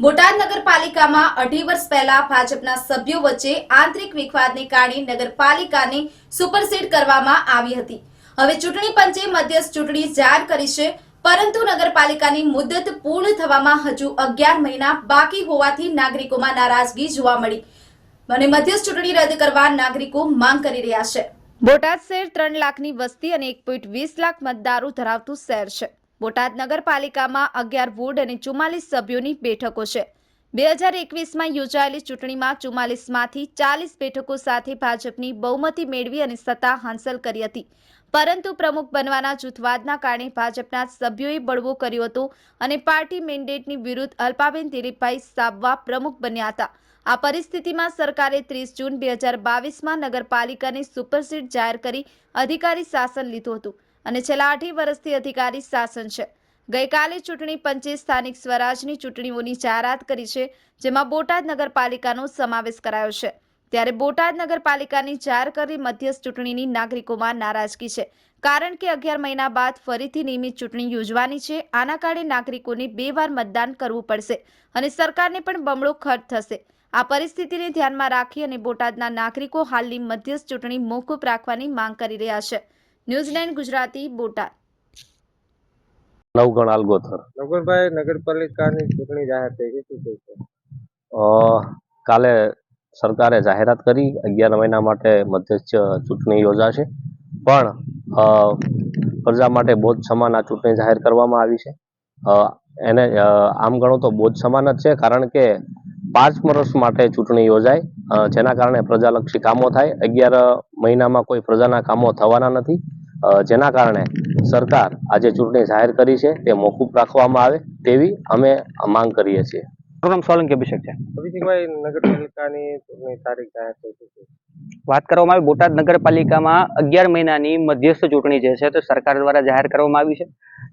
બોટાદ નગરપાલિકામાં અઢી વર્ષ પહેલા ભાજપના સભ્યો વચ્ચે આંતરિક વિખવાદને કારણે નગરપાલિકાને સુપરસીડ કરવામાં આવી હતી. હવે ચૂંટણી પંચે મધ્યસ્થ ચૂંટણી જાહેર કરી છે, પરંતુ નગરપાલિકાની મુદત પૂર્ણ થવામાં હજુ અગિયાર મહિના બાકી હોવાથી નાગરિકોમાં નારાજગી જોવા મળી. અને મધ્યસ્થ ચૂંટણી રદ કરવા નાગરિકો માંગ કરી રહ્યા છે. બોટાદ શહેર ત્રણ લાખની વસ્તી અને એક પોઈન્ટ વીસ લાખ મતદારો ધરાવતું શહેર છે. બોટાદ નગરપાલિકામાં અગિયાર વોર્ડ અને ચુમ્માલીસ સભ્યોની બેઠકો છે. બે હજાર એકવીસમાં યોજાયેલી ચૂંટણીમાં ચુમ્માલીસમાંથી ચાલીસ બેઠકો સાથે ભાજપની બહુમતી મેળવી અને સત્તા હાંસલ કરી હતી. પરંતુ પ્રમુખ બનવાના જૂથવાદના કારણે ભાજપના સભ્યોએ બળવો કર્યો હતો અને પાર્ટી મેન્ડેટની વિરુદ્ધ અલ્પાબેન દિલીપભાઈ સાબવા પ્રમુખ બન્યા હતા. આ પરિસ્થિતિમાં સરકારે ત્રીસ જૂન બે હજાર બાવીસમાં નગરપાલિકાને સુપરસીડ જાહેર કરી અધિકારી શાસન લીધું હતું. અને છેલ્લા અઢી વર્ષથી અધિકારી શાસન છે. ગઈકાલે ચૂંટણી પંચે સ્થાનિક સ્વરાજની ચૂંટણીઓની જાહેરાત કરી છે, જેમાં બોટાદ નગરપાલિકાનો સમાવેશ કરાયો છે. ત્યારે બોટાદ નગરપાલિકાની જાહેર કરી મધ્યસ્થ ચૂંટણીની નાગરિકોમાં નારાજગી છે, કારણ કે અગિયાર મહિના બાદ ફરીથી નિયમિત ચૂંટણી યોજવાની છે. આના કારણે નાગરિકોને બે વાર મતદાન કરવું પડશે અને સરકારને પણ બમણો ખર્ચ થશે. આ પરિસ્થિતિને ધ્યાનમાં રાખી અને બોટાદના નાગરિકો હાલની મધ્યસ્થ ચૂંટણી મોકૂફ રાખવાની માંગ કરી રહ્યા છે. New Zealand Gujarati Botad. Navgan Algothar Navganbhai નગરપાલિકાની ચૂંટણી જાહેર થઈ ગઈ. શું અ, કાલે સરકારે જાહેરાત કરી. અગિયાર મહિના માટે મધ્યસ્થ ચૂંટણી યોજાશે. પણ પ્રજા માટે બોધ સમાન આ ચૂંટણી જાહેર કરવામાં આવી છે. એને આમ ગણો તો બોધ સમાન જ છે કારણ કે પાંચ વર્ષ માટે ચૂંટણી યોજાય. જેના કારણે પ્રજાલક્ષી કામો થાય. અગિયાર મહિનામાં કોઈ પ્રજાના કામો થવાના નથી. જેના કારણે સરકાર આજે ચૂંટણી જાહેર કરી છે તે મોકૂફ રાખવામાં આવે તેવી અમે માંગ કરીએ છીએ. મારું સોલંકી અભિષેક છે. અભિષેકભાઈ નગરપાલિકાની તારીખ જાહેર થઈ છે વાત કરવામાં આવી બોટાદ નગરપાલિકામાં અગિયાર મહિનાની મધ્યસ્થ ચૂંટણી જે છે તે સરકાર દ્વારા જાહેર કરવામાં આવી છે.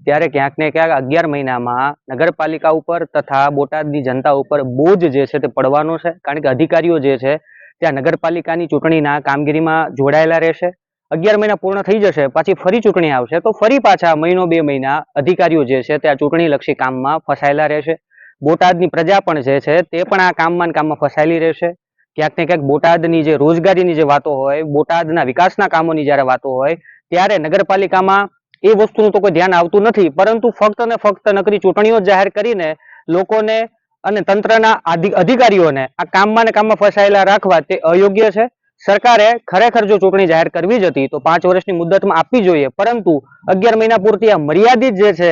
ત્યારે ક્યાંક ને ક્યાંક અગિયાર મહિનામાં નગરપાલિકા ઉપર તથા બોટાદની જનતા ઉપર બોજ જે છે તે પડવાનો છે. કારણ કે અધિકારીઓ જે છે ત્યાં નગરપાલિકાની ચૂંટણીના કામગીરીમાં જોડાયેલા રહેશે. અગિયાર મહિના પૂર્ણ થઈ જશે, પાછી ફરી ચૂંટણી આવશે, તો ફરી પાછા મહિનો બે મહિના અધિકારીઓ જે છે તે આ ચૂંટણીલક્ષી કામમાં ફસાયેલા રહેશે. બોટાદની પ્રજા પણ જે છે તે પણ આ કામમાં કામમાં ફસાયેલી રહેશે. ક્યાંક ને ક્યાંક બોટાદની જે રોજગારીની જે વાતો હોય, બોટાદના વિકાસના કામોની જ્યારે વાતો હોય, ત્યારે નગરપાલિકામાં એ વસ્તુનું તો કોઈ ધ્યાન આવતું નથી, પરંતુ ફક્ત ને ફક્ત નકરી ચૂંટણીઓ જાહેર કરીને લોકોને અને તંત્રના અધિકારીઓને આ કામમાં ને કામમાં ફસાયેલા રાખવા તે અયોગ્ય છે. સરકારે ખરેખર જો ચૂંટણી જાહેર કરવી જ હતી, તો પાંચ વર્ષની મુદતમાં આપવી જોઈએ. પરંતુ અગિયાર મહિના પૂરતી આ મર્યાદિત જે છે,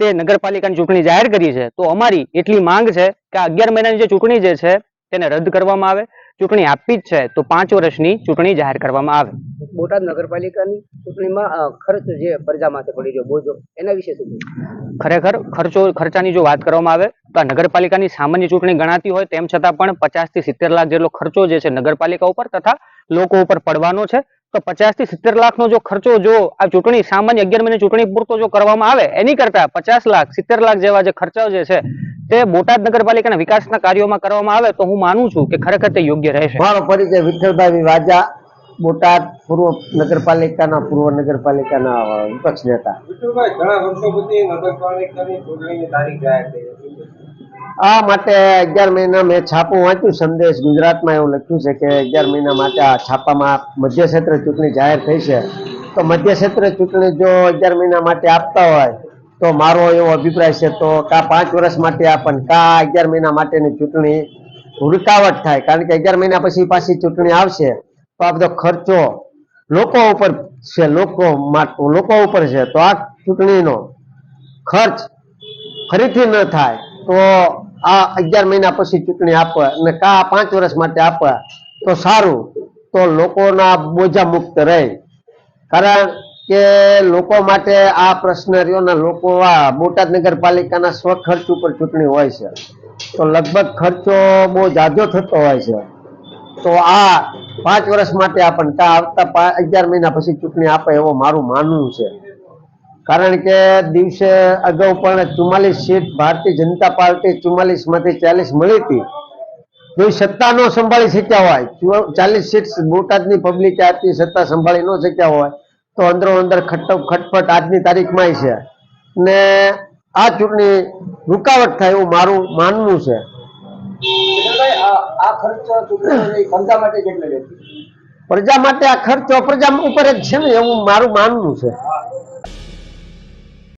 તે નગરપાલિકાની ચૂંટણી જાહેર કરી છે. તો અમારી એટલી માંગ છે કે અગિયાર મહિનાની જે ચૂંટણી જે છે, તેને રદ કરવામાં આવે. ચૂંટણી આપવી જ છે, તો પાંચ વર્ષની ચૂંટણી જાહેર કરવામાં આવે. બોટાદ નગરપાલિકાની ચૂંટણીમાં ખર્ચ જે પ્રજા માથે પડી રહ્યો બોજો એના વિશે શું ખરેખર ખર્ચો ખર્ચાની જો વાત કરવામાં આવે તો આ નગરપાલિકાની સામાન્ય ચૂંટણી ગણાતી હોય તેમ છતાં પણ પચાસથી સિત્તેર લાખ જેટલો ખર્ચો જે છે નગરપાલિકા ઉપર તથા લોકો ઉપર પડવાનો છે તો પચાસથી સિત્તેર લાખનો જો ખર્ચો જો આ ચૂંટણી સામાન્ય અગિયાર મહિને ચૂંટણી પૂરતો જો કરવામાં આવે એની કરતા પચાસ લાખ સિત્તેર લાખ જેવા જે ખર્ચાઓ જે છે તે બોટાદ નગરપાલિકાના વિકાસના કાર્યોમાં કરવામાં આવે તો હું માનું છું કે ખરેખર તે યોગ્ય રહેશે. મારો પરિચય વિઠ્ઠલભાઈ વાજા બોટાદ પૂર્વ નગરપાલિકાના પૂર્વ નગરપાલિકાના વિપક્ષ નેતા? આ માટે અગિયાર મહિના મેં છાપું વાંચ્યું સંદેશ ગુજરાતમાં એવું લખ્યું છે કે અગિયાર મહિના માટે આ છાપામાં મધ્ય ક્ષેત્ર ચૂંટણી જાહેર થઈ છે. તો મધ્ય ક્ષેત્ર ચૂંટણી જો અગિયાર મહિના માટે આપતા હોય તો મારો એવો અભિપ્રાય છે તો કા પાંચ વર્ષ માટે આપણ કા અગિયાર મહિના માટેની ચૂંટણી રૂકાવટ થાય. કારણ કે અગિયાર મહિના પછી પાછી ચૂંટણી આવશે. તો આ બધો ખર્ચો લોકો ઉપર છે, લોકો લોકો ઉપર છે. તો આ ચૂંટણીનો ખર્ચ ફરીથી ન થાય તો આ અગિયાર મહિના પછી ચૂંટણી આપે અને કા પાંચ વર્ષ માટે આપે તો સારું. તો લોકોના બોજા મુક્ત રહે. કારણ કે લોકો માટે આ પ્રશ્ન રહ્યો ને લોકો આ બોટાદ નગરપાલિકાના સ્વખર્ચ ઉપર ચૂંટણી હોય છે. તો લગભગ ખર્ચો બહુ જાજો થતો હોય છે. તો આ પાંચ વર્ષ માટે આપણને આવતા અગિયાર મહિના પછી ચૂંટણી આપે એવો મારું માનવું છે. કારણ કે દિવસે અગાઉ પણ ચુમ્માલીસ સીટ ભારતીય જનતા પાર્ટી ચુમ્માલીસમાંથી ચાલીસ મળી હતી. જો સત્તા ન સંભાળી શક્યા હોય ચાલીસ સીટ બોટાદની પબ્લિકે આપી, સત્તા સંભાળી ન શક્યા હોય, તો અંદરો અંદર ખટ ખટપટ આજની તારીખમાં છે. ને આ ચૂંટણી રૂકાવટ થાય એવું મારું માનવું છે. આ ખર્ચ પ્રજા માટે કેટલો પ્રજા માટે આ ખર્ચો પ્રજા ઉપર જ છે ને, એવું મારું માનવું છે.